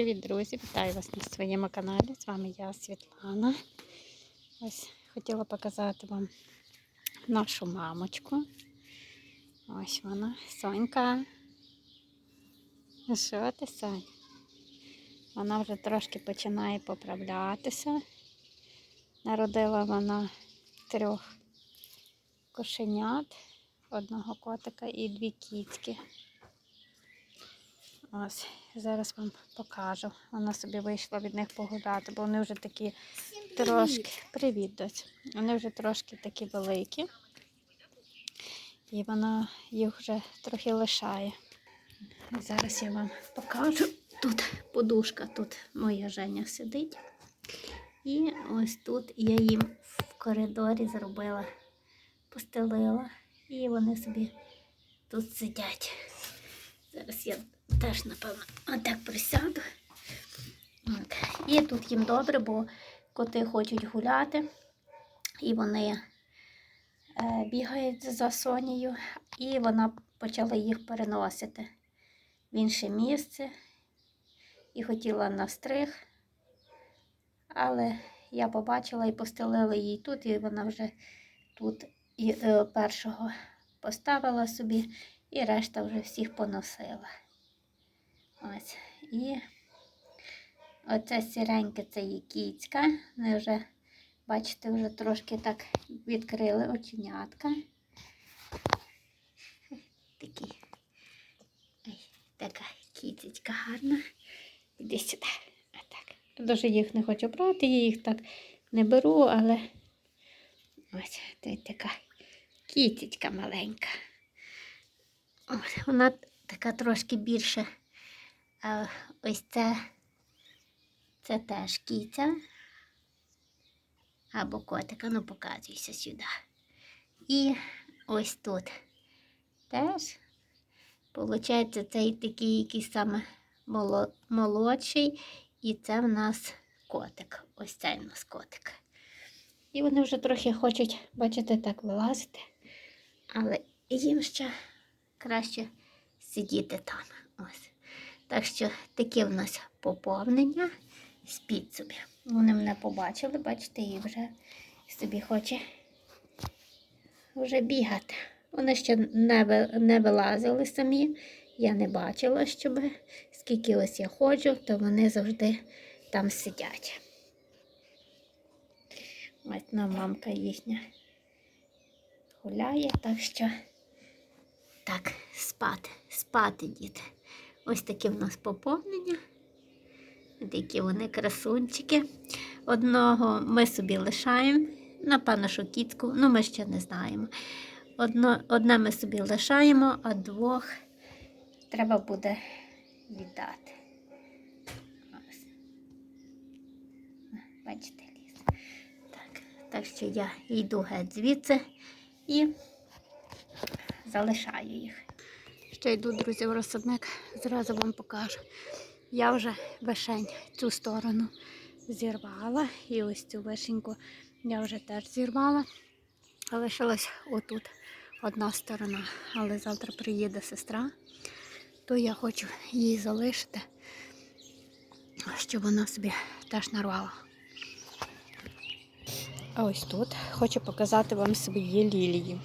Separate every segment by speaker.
Speaker 1: Привіт, друзі! Вітаю вас на своєму каналі. З вами я, Світлана. Ось хотіла показати вам нашу мамочку. Ось вона, Сонька. Ну Що ти, Сонь? Вона вже трошки починає поправлятися. Народила вона трьох кошенят, одного котика і дві кітки. Ось, зараз вам покажу. Вона собі вийшла від них погуляти, бо вони вже такі трошки. Привіт, доць. Вони вже трошки такі великі. І вона їх вже трохи лишає. Зараз я вам покажу. Тут подушка, тут моя Женя сидить. І ось тут я їм в коридорі зробила, постелила. І вони собі тут сидять. Зараз я теж, напевно, отак присяду. І тут їм добре, бо коти хочуть гуляти, і вони е, бігають за Сонією, і вона почала їх переносити в інше місце. І хотіла на стриг, але я побачила і постелила їй тут, і вона вже тут е, першого поставила собі, і решта вже всіх поносила. Ось. І оце сіреньке це є кіцька. Вони вже, бачите, вже трошки так відкрили оченятка. Такі. Ой, така кіцечка гарна. Іди сюди. Отак. Дуже їх не хочу брати, я їх так не беру, але ось це така кітечка маленька. Ось, вона така трошки більше. А ось це, це теж кіця. Або котика, ну показуйся сюди. І ось тут теж, виходить, цей такий якийсь саме молодший, і це в нас котик. Ось цей в нас котик. І вони вже трохи хочуть, бачите, так вилазити, але їм ще краще сидіти там. Ось. Так що таке в нас поповнення. Спіть собі. Вони мене побачили, бачите, і вже собі хоче вже бігати. Вони ще не, не вилазили самі. Я не бачила, щоб скільки ось я ходжу, то вони завжди там сидять. Ось на мамка їхня гуляє, так що так, спати, спати, діти. Ось таке в нас поповнення. Такі вони красунчики. Одного ми собі лишаємо. Напевно, що кітку, ну ми ще не знаємо. Одно, одне ми собі лишаємо, а двох треба буде віддати. Ось. Бачите, ліс. Так, так що я йду геть звідси і залишаю їх. Ще йду, друзі, в розсадник, зразу вам покажу. Я вже вишень цю сторону зірвала. І ось цю вишеньку я вже теж зірвала. Лишилась отут одна сторона. Але завтра приїде сестра, то я хочу її залишити, щоб вона собі теж нарвала. А ось тут хочу показати вам свої лілії.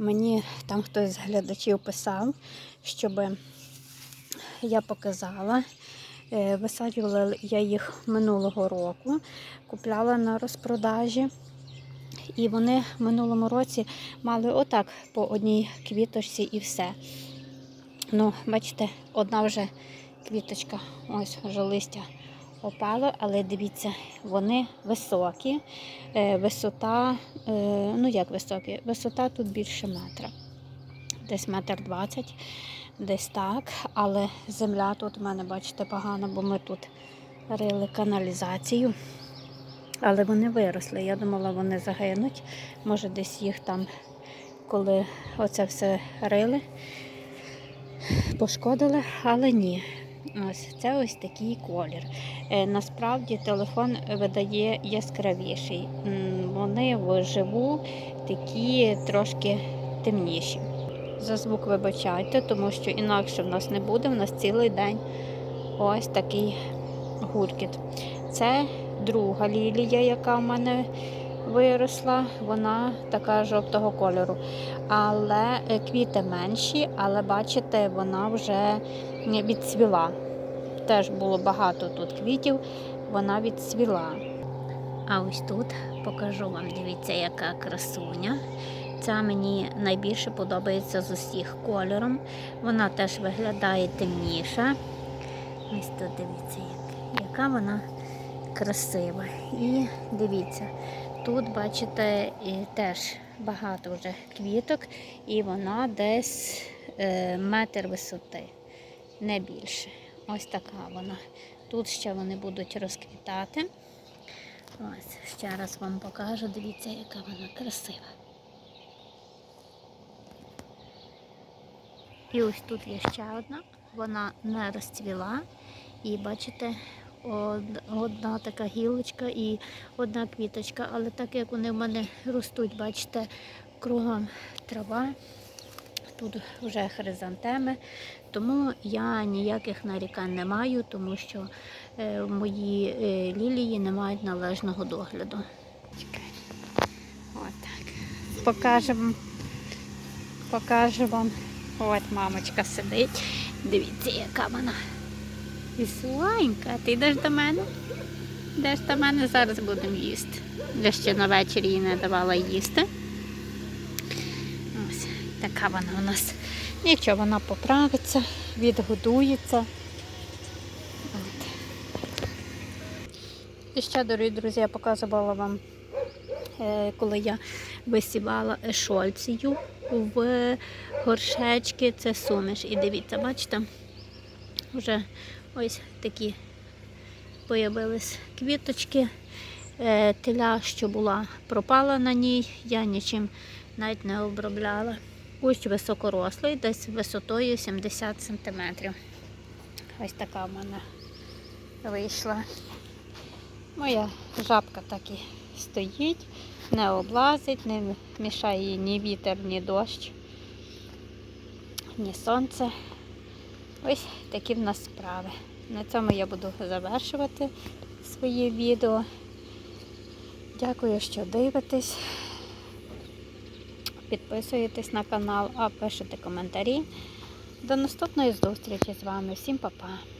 Speaker 1: Мені там хтось з глядачів писав, щоб я показала. Е, Висаджувала я їх минулого року, купляла на розпродажі. І вони в минулому році мали отак по одній квіточці і все. Ну, бачите, одна вже квіточка, ось вже листя опало, але дивіться, вони високі. Е, Висота, е, ну як високі? Висота тут більше метра. Десь метр двадцять, десь так. Але земля тут у мене, бачите, погана, бо ми тут рили каналізацію. Але вони виросли. Я думала, вони загинуть. Може, десь їх там, коли оце все рили, пошкодили, але ні. Ось це ось такий колір. Е, насправді телефон видає яскравіший. Вони вживу такі трошки темніші. За звук вибачайте, тому що інакше в нас не буде. В нас цілий день ось такий гуркіт. Це друга лілія, яка в мене виросла. Вона така жовтого кольору. Але е, квіти менші, але бачите, вона вже відцвіла. Теж було багато тут квітів, вона відцвіла. А ось тут покажу вам, дивіться, яка красуня. Ця мені найбільше подобається з усіх кольором. Вона теж виглядає темніша. Ось тут дивіться, яка вона красива. І дивіться, тут, бачите, теж багато вже квіток, і вона десь е, метр висоти, не більше. Ось така вона. Тут ще вони будуть розквітати. Ось, ще раз вам покажу. Дивіться, яка вона красива. І ось тут є ще одна, вона не розцвіла. І бачите, одна така гілочка і одна квіточка. Але так як вони в мене ростуть, бачите, кругом трава, тут вже хризантеми, тому я ніяких нарікань не маю, тому що е, мої е, лілії не мають належного догляду. Покажемо, покажу вам. От мамочка сидить. Дивіться, яка вона. І слайнька. Ти йдеш до мене? Йдеш до мене, зараз будемо їсти. Я ще на вечір їй не давала їсти. Ось така вона у нас. Нічого, вона поправиться, відгодується. От. І ще, дорогі друзі, я показувала вам, е, коли я висівала ешольцію в горшечки, це суміш. І дивіться, бачите, вже ось такі появились квіточки. Е, Теля, що була, пропала на ній, я нічим навіть не обробляла. Кущ високорослий, десь висотою 70 см. Ось така в мене вийшла. Моя жабка так і стоїть, не облазить, не мішає їй ні вітер, ні дощ, ні сонце. Ось такі в нас справи. На цьому я буду завершувати своє відео. Дякую, що дивитесь. Підписуєтесь на канал, а пишете коментарі. До наступної зустрічі з вами. Всім па-па!